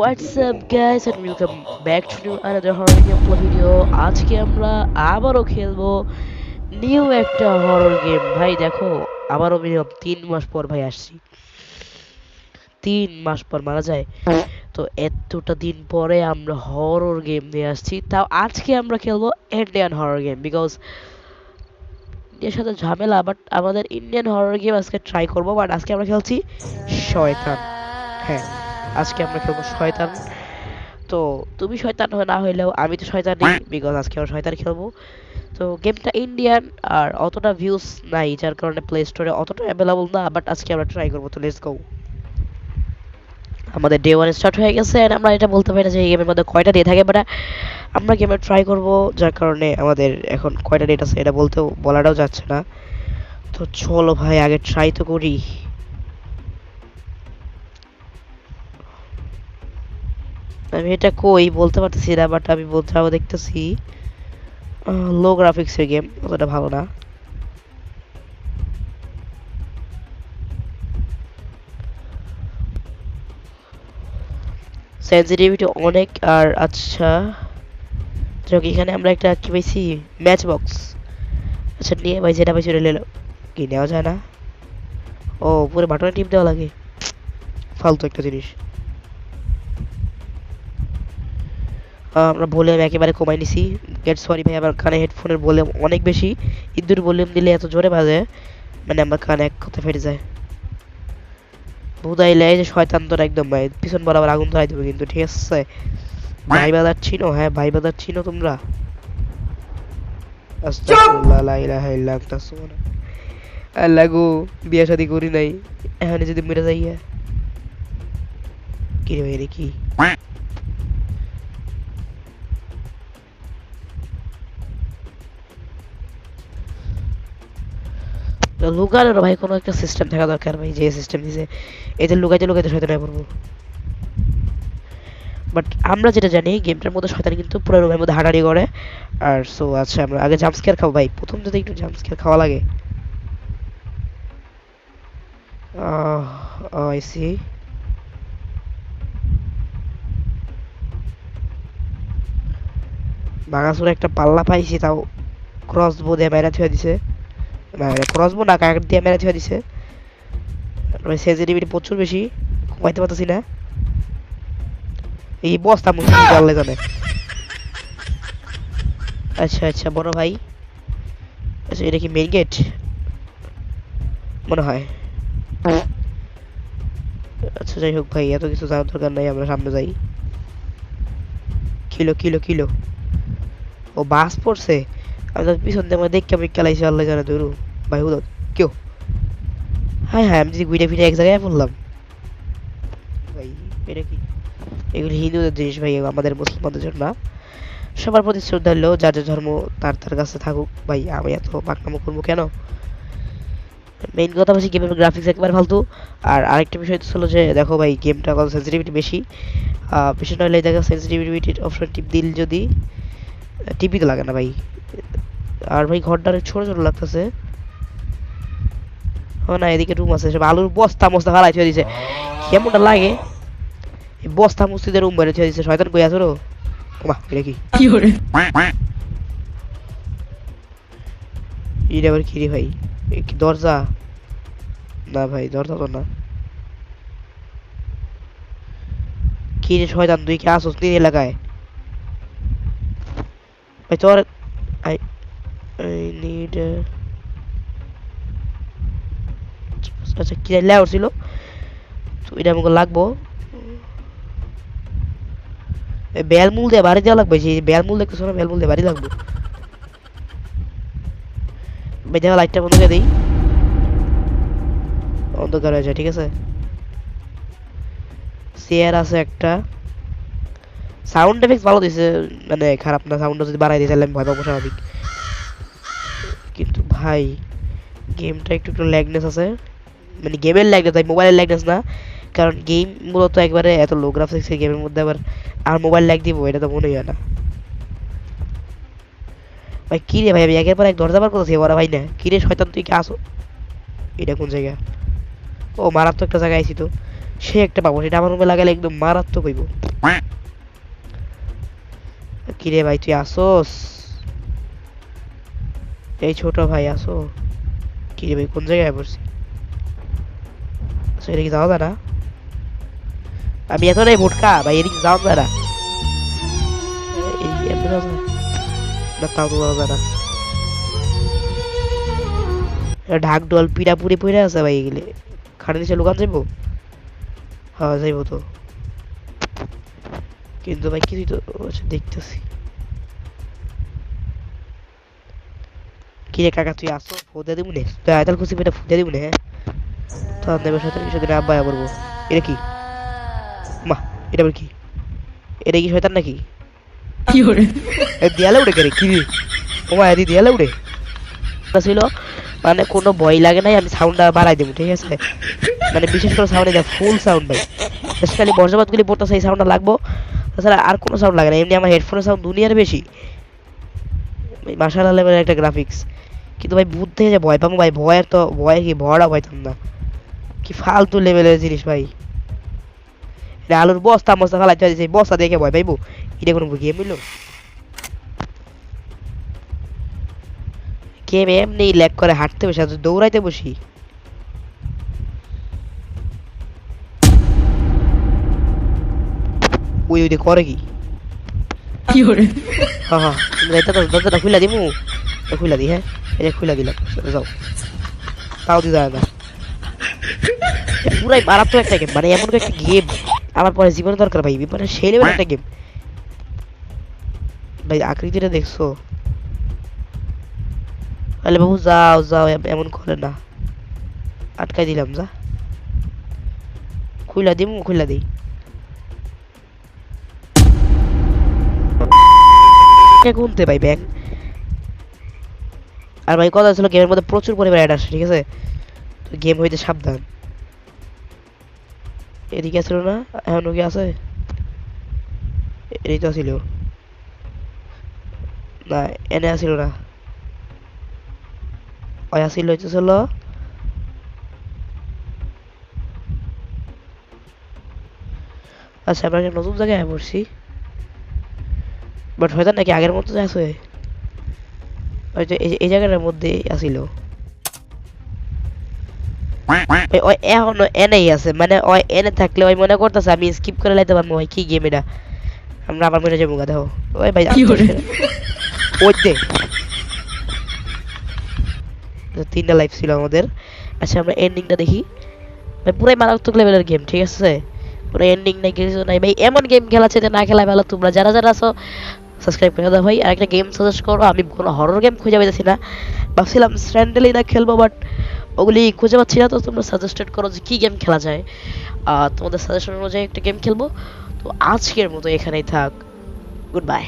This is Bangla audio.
What's up, guys, and welcome back to new another horror gameplay video. আজকে আমরা আবারও খেলব নিউ একটা হরর গেম ভাই, দেখো, আবারও মিনিমাম তিন মাস পর ভাই আসছি। তিন মাস পর মারা যায়। তো এতটা দিন পরে আমরা হরর গেম নিয়ে আসছি। তাও আজকে আমরা খেলব ইন্ডিয়ান হরর গেম বিকজ এর সাথে ঝামেলা বাট আমাদের ইন্ডিয়ান হরর গেম আজকে ট্রাই করব। বাট আজকে আমরা খেলছি শয়তান। হ্যাঁ। আজকে আমরা খেলব শয়তান। তো তুমি শয়তান না হইলেও আমি তো শয়তানই বিকজ আজকে আমরা শয়তান খেলব। তো গেমটা ইন্ডিয়ান আর অতটা ভিউজ নাই, যার কারণে প্লে স্টোরে অতটা অ্যাভেলেবল না বাট আজকে আমরা ট্রাই করব, তো লেটস গো আমাদের ডে ওয়ান স্টার্ট হয়ে গেছে, and আমরা এটা বলতে পারি না যে এই গেমের মধ্যে কয়টা ডে থাকে বাট আমরা গেমে ট্রাই করব, যার কারণে আমাদের এখন কয়টা ডেট আছে, এটা বলতেও বলাটাও যাচ্ছে না। তো চলো ভাই, আগে ট্রাই তো করি। আমি এটা কই, বলতে পারতেছি না বাট আমি বলতে পারব দেখতেছি লো গ্রাফিক্সের গেম অতটা ভালো না। সেন্সিটিভিটি অনেক, আর আচ্ছা যাক এখানে আমরা একটা কি পাইছি? ম্যাচ বক্স আচ্ছা নিয়ে ভাই, যেটা পাইছি ওটা লেলো কি, নেওয়া যায় না? ও, পুরো বাটনে টিপ দেওয়া লাগে। ফালতু একটা জিনিস। আমরা ভলিউম একেবারে কমাই নিছি। গেট সরি ভাই, আমার কানে হেডফোনের ভলিউম অনেক বেশি। ইঁদুর ভলিউম দিলে এত জোরে বাজে মানে আমার কানে এক কথা ফেটে যায়। বুধাইলে এই যে শয়তান তোর একদম ভাই, পিছন বরাবর আগুন ধরাই দেবে কিন্তু, ঠিক আছে? ভাই বাজার চিনো হ্যাঁ ভাই বাজার চিনো তোমরা? আল্লাহ গো, বিয়া শাদি করি নাই, এখানে যদি মরে যাইয়া কি রে ভাই কি? লুকানোর ভাই, কোনো একটা সিস্টেম থাকা দরকার ভাই, যে সিস্টেম দিছে। এদের লুকাইতে লুকাইতে বাট আমরা যেটা জানি গেমটার মধ্যে কিন্তু পুরো রুমের মধ্যে করে। আর সো আচ্ছা আমরা আগে খাব ভাই। প্রথম যদি একটু খাওয়া লাগে। ভাঙাচোরা একটা পাল্লা পাইছি, তাও ক্রস বোধে মেরা থুয়ে দিছে। ক্রস বো না কাকার দিয়ে মেরা থুয়ে দিছে। সেন্সিটিভিটি প্রচুর বেশি, ঘুমাইতে পারতেছি না। এই বস্তা মুসি জানলে জানে আচ্ছা আচ্ছা বড় ভাই। আচ্ছা এটা কি মেইন গেট মনে হয়। আচ্ছা যাই হোক ভাই, এত কিছু জানার দরকার নাই, আমরা সামনে যাই। Kilo kilo kilo. ও বাস পড়ছে? আমি তো পিছন দিয়ে দেখকে আমি খেলাইছি আল্লাহ জানে ধরু ভাই হুদ কেউ হ্যাঁ হ্যাঁ আমি যদি ঘুরে ফিরে এক জায়গায় পড়লাম ভাই এটা কি এগুলি হিন্দুদের জিনিস ভাই আমাদের মুসলমানদের জন্য না। সবার প্রতি শ্রদ্ধা হলেও যার যার ধর্ম তার তার কাছে থাকুক। ভাই, আমি এত পাকনামো করব কেন? মেইন কথা হচ্ছে গেমের গ্রাফিক্স একবার ফালতু। আর আরেকটা বিষয় তো ছিল যে, দেখো ভাই গেমটা কত সেন্সিটিভিটি বেশি। বেশি নইলে দেখো সেন্সিটিভিটি অপশন টিপ দিল যদি টিপি তো লাগে না ভাই। আর ভাই, ঘরটা অনেক ছোট ছোট লাগতেছে। ও না এদিকে রুম আছে সব আলুর বস্তা মস্তা ফালাই থুয়ে দিছে। কেমনটা লাগে? বস্তা মসজিদের রুম বাইরে থুয়ে দিছে শয়তান কই আছো রো? ওমা এটা কি? এটা আবার কি রে ভাই? কি দরজা? না ভাই দরজা তো না। কি রে শয়তান তুই কি আসোস নি এলাকায়? ভাই তোর আই আই নিড আচ্ছা কি লেয়ার ছিল তো এটা আমাকে লাগবো। বেলমুল দিয়ে বাড়ি দেওয়া লাগবে যে বেলমুল দেখতেছো না? বেলমুল দিয়ে বাড়ি লাগবে। লাইটটা বন্ধ করে দিই। অন্ধকার ঠিক আছে? চেয়ার আছে একটা। সাউন্ড এফেক্ট ভালো দিছে মানে খারাপ না সাউন্ডটা যদি বাড়াই তাহলে আমি ভয় পাবো স্বাভাবিক। কিন্তু ভাই গেমটা একটু একটু ল্যাগনেস আছে। মানে গেমের ল্যাগনেস তাই মোবাইলের ল্যাগনেস না। কারণ গেম মূলত একবারে এত লো গ্রাফিক্সের গেমের মধ্যে আবার আর মোবাইল ল্যাগ দিব, এটা তো মনেই হয় না। ভাই, কি রে ভাই, আমি একের পর এক দরজা বার করতেছি ওরা ভাই না। কি রে, শয়তান, তুই কি আসো? এটা কোন জায়গা? ও, মারাত্মক একটা জায়গায় আইছি তো। সে একটা পাবো, সেটা আমার রুমে লাগালে একদম মারাত্মক হইব। কিরে ভাই, তুই আসোস? এই ছোট ভাই, আসো। কিরে ভাই, কোন জায়গায় পড়ছি আচ্ছা এদিকে যাওয়া যায় না আমি এত নাই ভোটকা ভাই এদিকে যাওয়া যায় না এই এমনি যাওয়া যায় না তাও তো যাওয়া যায় না ঢাক ডোল পিড়া পুরি পড়ে আছে ভাই এগুলি। খাটে নিচে লুকান যাইবো? হ্যাঁ যাইবো তো। কিন্তু ভাই কিছুই তো আচ্ছা, দেখতেছি। কি রে কাকা তুই আসো ফুদে দিবি নে? তুই আয়তাল খুশি পেটে ফুদে দিবি নে হ্যাঁ? দেবের সাথে কিছু দিন আব্বা বলব এটা কি? মা এটা আবার কি? এটা কি শয়তান নাকি? এ দেয়ালে উড়ে কি রে? ও মা এদি দেয়ালে উড়ে ছিল মানে কোনো ভয় লাগে নাই আমি সাউন্ডটা বাড়াই দেবো ঠিক আছে? মানে বিশেষ করে সাউন্ডে ফুল সাউন্ড ভাই। স্পেশালি বর্ষাপাতগুলি পড়তেছে এই সাউন্ডটা লাগবো। তাছাড়া আর কোনো সাউন্ড লাগে না এমনি আমার হেডফোনের সাউন্ড দুনিয়ার বেশি। মার্শাল লেভেলের একটা গ্রাফিক্স কিন্তু ভাই ভূত থেকে যে ভয় পাবো ভাই ভয়ের তো ভয় কি ভয়টা পাইতাম না। কি ফালতু লেভেলের জিনিস ভাই। এটা আলুর বস্তা মস্তা ফালাইতে হয় সেই বস্তা দেখে ভয় পাইবো? এটা কোনো গেম হইল গেম এমনি ল্যাগ করে হাঁটতে বসে আর দৌড়াইতে বসি। ওই ওই করে কি? হ্যাঁ হ্যাঁ দরজাটা খুলে দিমু? খুলে দি হ্যাঁ? যে খুলে দিলাম যাও। তাও যায় না। এটা পুরাই মারাত্মক একটা গেম মানে এমন একটা গেম আমার পরে জীবনে দরকার ভাই মানে সেই লেভেল একটা গেম ভাই, আকৃতিটা দেখছ? তাহলে বাবু, যাও যাও এমন করে না। আটকাই দিলাম, যা। খুইলা দিমু, খুইলা দিই। গুনতে ভাই, ব্যাং? আর ভাই, কথা ছিল গেমের মধ্যে প্রচুর পরিমাণে অ্যাড আসে, ঠিক আছে? গেম হইতে সাবধান। এদিকে আসলো না, এখনও কি আছে? এদিকে তো ছিল না এনে আসিল না। ওই আসিল হইতে ছিল। আচ্ছা আমরা একটা নতুন জায়গায় পড়ছি বাট হয়তো নাকি আগের মতো আছে, হয়তো এই এই জায়গাটার মধ্যে আসিল ওই এখনও এনেই আছে মানে ওই এনে থাকলে ওই মনে করতেছে আমি স্কিপ করে লাইতে পারব ভাই কি গেম এটা? আমরা আবার যাব ওই ভাই তো তিনটা লাইফ ছিল আমাদের। আচ্ছা আমরা এন্ডিংটা দেখি। ভাই পুরাই মারাত্মক লেভেলের গেম ঠিক আছে? পুরো এন্ডিং নাই কিছু নাই। ভাই এমন গেম খেলা যে না খেলা ভালো তোমরা। যারা যারা আছো সাবস্ক্রাইব করে দাও ভাই। আর একটা গেম সাজেস্ট করো আমি কোনো হরর গেম খুঁজে পাইতেছি না। ভাবছিলাম স্ট্যান্ডেলি না খেলব বাট ওগুলি খুঁজে পাচ্ছি না, তো তোমরা সাজেস্টেড করো যে কী গেম খেলা যায়। তোমাদের সাজেশন অনুযায়ী একটা গেম খেলব। তো আজকের মতো এখানেই থাক। Good bye